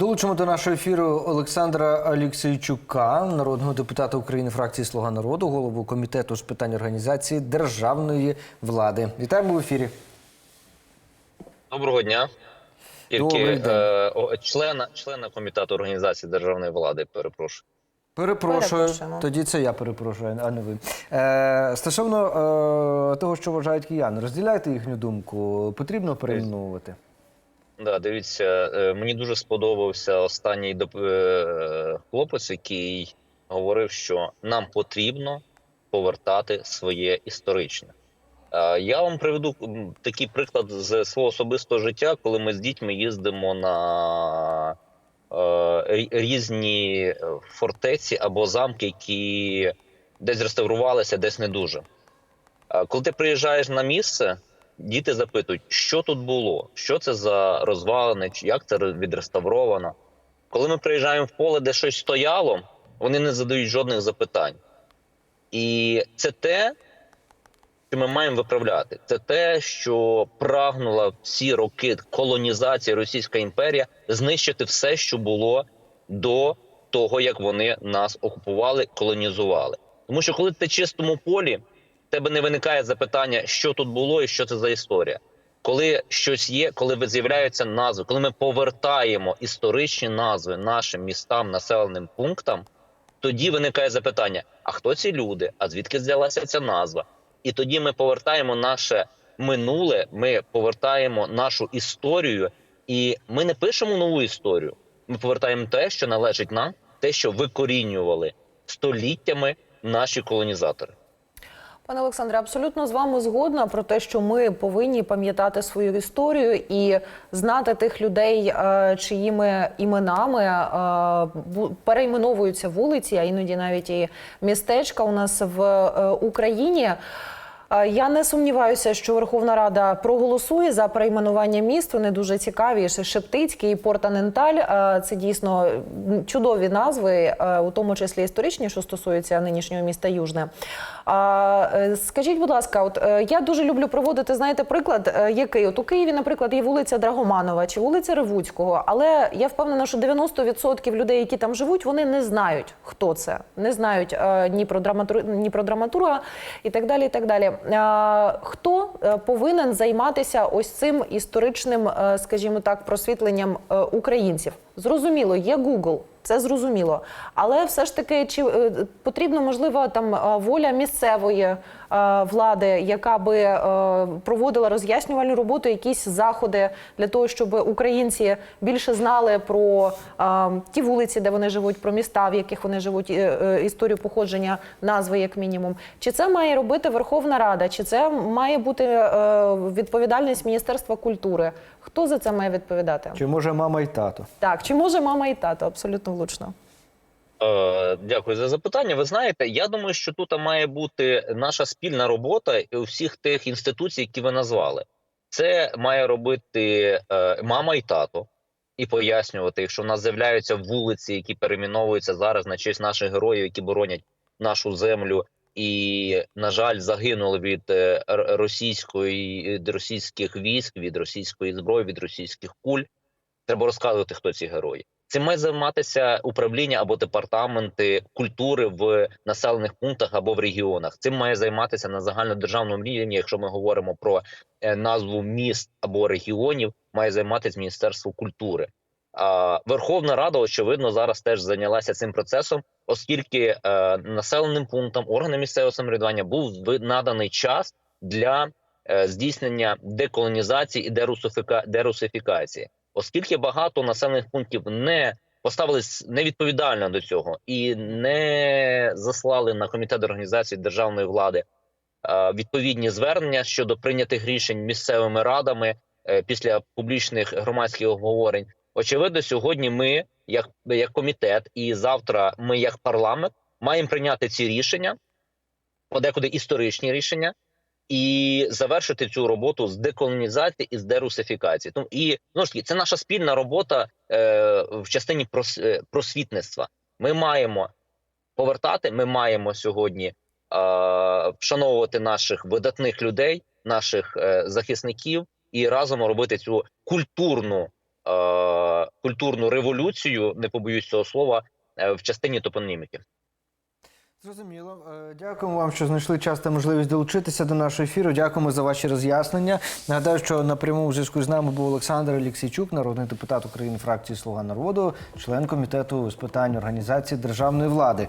Долучимо до нашого ефіру Олександра Алексійчука, народного депутата України фракції Слуга народу, голову комітету з питань організації державної влади. Вітаємо в ефірі. Доброго дня. Тільки е, о, члена, члена комітету організації державної влади, перепрошую. Перепрошую, Перепрошуємо. тоді це я перепрошую, а не ви. Е, стосовно е, того, що вважають кияни, розділяєте їхню думку, потрібно перейменовувати? Да, дивіться, е, мені дуже сподобався останній е, хлопець, який говорив, що нам потрібно повертати своє історичне. Е, Я вам приведу такий приклад з свого особистого життя, коли ми з дітьми їздимо на різні фортеці або замки, які десь реставрувалися, десь не дуже. Коли ти приїжджаєш на місце, діти запитують, що тут було, що це за розвалини, як це відреставровано. Коли ми приїжджаємо в поле, де щось стояло, вони не задають жодних запитань. І це те, що ми маємо виправляти. Це те, що прагнула всі роки колонізації Російська імперія знищити все, що було до того, як вони нас окупували, колонізували. Тому що коли ти чистому полі, тебе не виникає запитання, що тут було і що це за історія. Коли щось є, коли з'являються назви, коли ми повертаємо історичні назви нашим містам, населеним пунктам, тоді виникає запитання: а хто ці люди? А звідки взялася ця назва? І тоді ми повертаємо наше минуле, ми повертаємо нашу історію, і ми не пишемо нову історію. Ми повертаємо те, що належить нам, те, що викорінювали століттями наші колонізатори. Пане Олександре, абсолютно з вами згодна про те, що ми повинні пам'ятати свою історію і знати тих людей, е, чиїми іменами е, перейменовуються вулиці, а іноді навіть і містечка у нас в е, Україні. Я не сумніваюся, що Верховна Рада проголосує за перейменування міст. Вони дуже цікаві. Шептицький і Портаненталь. Це дійсно чудові назви, е, у тому числі історичні, що стосуються нинішнього міста Южне. Е, скажіть, будь ласка, от е, я дуже люблю проводити, знаєте, приклад, який от у Києві, наприклад, є вулиця Драгоманова чи вулиця Ревуцького, але я впевнена, що 90% людей, які там живуть, вони не знають, хто це, не знають ні про драматур... ні про драматурга і так далі. І так далі. Е, Хто е, повинен займатися ось цим історичним, е, скажімо так, просвітленням українців? Зрозуміло, є Google. Це зрозуміло, але все ж таки, чи е, потрібно можливо там е, воля місцевої е, влади, яка би проводила роз'яснювальну роботу, якісь заходи для того, щоб українці більше знали про ті вулиці, де вони живуть, про міста, в яких вони живуть, історію походження, назви як мінімум. Чи це має робити Верховна Рада, чи це має бути відповідальність Міністерства культури? Хто за це має відповідати? Чи може мама і тато? Так, чи може мама і тато? Абсолютно влучно. Е, Дякую за запитання. Ви знаєте, я думаю, що тут має бути наша спільна робота у всіх тих інституцій, які ви назвали. Це має робити е, мама і тато, і пояснювати, якщо в нас з'являються вулиці, які перейменовуються зараз на честь наших героїв, які боронять нашу землю, і, на жаль, загинули від е, російської від російських військ, від російської зброї, від російських куль. Треба розказувати, хто ці герої. Цим має займатися управління або департаменти культури в населених пунктах або в регіонах. Цим має займатися на загальнодержавному рівні. Якщо ми говоримо про е, назву міст або регіонів, має займатися Міністерство культури. А Верховна Рада, очевидно, зараз теж зайнялася цим процесом, оскільки е, населеним пунктам органам місцевого самоврядування був наданий час для е, здійснення деколонізації і дерусифіка- дерусифікації оскільки багато населених пунктів не поставились невідповідально до цього і не заслали на комітет організації державної влади е, відповідні звернення щодо прийнятих рішень місцевими радами е, після публічних громадських обговорень. Очевидно, сьогодні ми, як, як комітет, і завтра ми, як парламент, маємо прийняти ці рішення, подекуди історичні рішення, і завершити цю роботу з деколонізації і з дерусифікації. Тому і знову ж таки, це наша спільна робота е, в частині прос, е, просвітництва. Ми маємо повертати. Ми маємо сьогодні е, вшановувати наших видатних людей, наших е, захисників, і разом робити цю культурну е, культурну революцію, не побоюсь цього слова, е, в частині топоніміки. Зрозуміло. Е, Дякуємо вам, що знайшли час та можливість долучитися до нашого ефіру. Дякуємо за ваші роз'яснення. Нагадаю, що на прямому зв'язку з нами був Олександр Олексійчук, народний депутат України фракції Слуга народу, член комітету з питань організації державної влади.